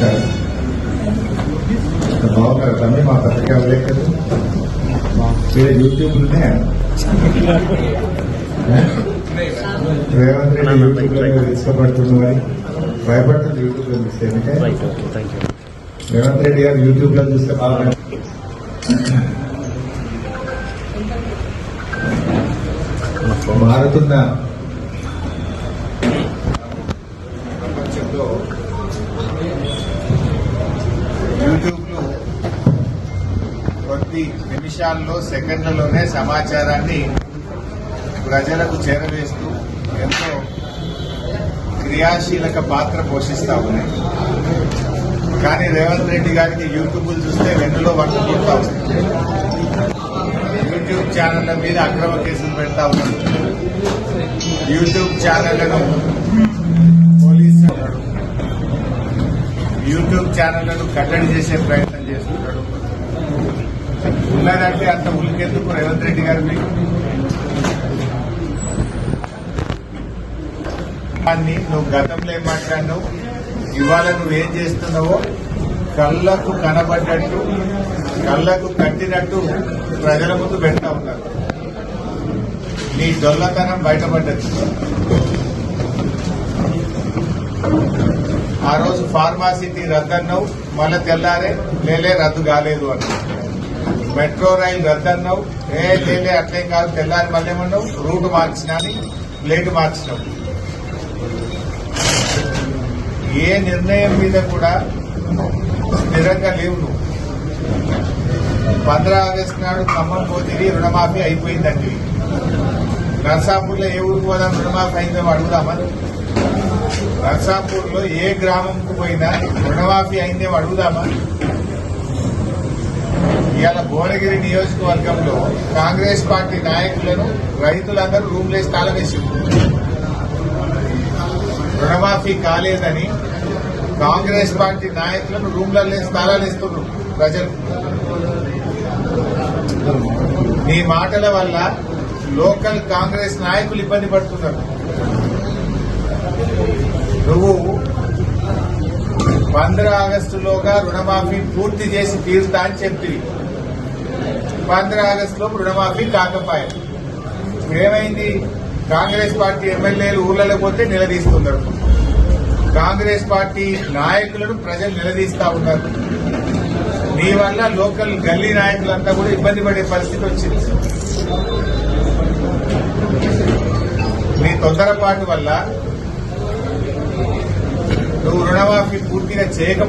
नमस्कार भावना तमिल माता से क्या उल्लेख करूँ फिर यूट्यूब ने రేవంత్ రెడ్డి యూట్యూబ్లో తీసుకోబడుతున్న వారి భయపడుతుంది యూట్యూబ్లో చూస్తే ఎందుకంటే రేవంత్ రెడ్డి గారు యూట్యూబ్లో చూస్తే బాగా మారుతున్న కొద్ది నిమిషాల్లో సెకండ్లలోనే సమాచారాన్ని ప్రజలకు చేరవేస్తూ ఎంతో క్రియాశీలక పాత్ర పోషిస్తా ఉన్నాయి కానీ రేవంత్ రెడ్డి గారికి యూట్యూబ్లు చూస్తే వెన్నులో వంట పుడతా ఉంది. యూట్యూబ్ ఛానళ్ళ మీద అక్రమ కేసులు పెడతా ఉన్నారు యూట్యూబ్ ఛానళ్ళను పోలీసు యూట్యూబ్ ఛానళ్ళను కట్టడి చేసే ప్రయత్నం చేస్తున్నాడు. ఉన్నదంటే అంత ఉలికెందుకు రేవంత్ రెడ్డి గారు మీకు. నువ్వు గతంలో ఏం మాట్లాడినావు? ఇవాళ నువ్వేం చేస్తున్నావో కళ్ళకు కనబడ్డట్టు కళ్ళకు కట్టినట్టు ప్రజల ముందు పెడతా ఉన్నారు. నీ దొల్లతనం బయటపడ్డది. ఆ రోజు ఫార్మాసిటీ రద్దన్నావు మళ్ళీ తెల్లారే లేలే రద్దు కాలేదు అని మెట్రో రైలు రద్దన్నావు ఏ లేలే అట్లేం కాదు. తెల్లారి మళ్ళీ ఏమన్నావు? రూట్ మార్చినా అని ప్లేట్ మార్చినావు. ఏ నిర్ణయం మీద కూడా స్థిరంగా లేవు నువ్వు. పంద్రా ఆగస్టు నాడు ఖమ్మం పోతివి రుణమాఫీ అయిపోయిందండి. నర్సాపూర్లో ఏ ఊరికి పోదాం? రుణమాఫీ అయిందో అడుగుదామా? నర్సాపూర్లో ఏ గ్రామంకు పోయినా రుణమాఫీ అయిందేమో అడుగుదామా? ఇవాళ భువనగిరి నియోజకవర్గంలో కాంగ్రెస్ పార్టీ నాయకులను రైతులందరూ రూమ్లేసి తాళం రుణమాఫీ కాలేదని కాంగ్రెస్ పార్టీ నాయకులను రూమ్లలో తాళాలేస్తున్నారు ప్రజలు. నీ మాటల వల్ల లోకల్ కాంగ్రెస్ నాయకులు ఇబ్బంది పడుతున్నారు. నువ్వు పంద్ర ఆగస్టులోగా రుణమాఫీ పూర్తి చేసి తీరుతా అని చెప్పి పంద్ర ఆగస్టులో రుణమాఫీ కాకపోయాయి ఏమైంది? కాంగ్రెస్ పార్టీ ఎమ్మెల్యేలు ఊర్లలో పోతే నిలదీస్తున్నారు. కాంగ్రెస్ పార్టీ నాయకులను ప్రజలు నిలదీస్తా ఉన్నారు. నీ వల్ల లోకల్ గల్లీ నాయకులంతా కూడా ఇబ్బంది పడే పరిస్థితి వచ్చింది. మీ తొందరపాటు వల్ల నువ్వు రుణమాఫీ పూర్తిగా చేయక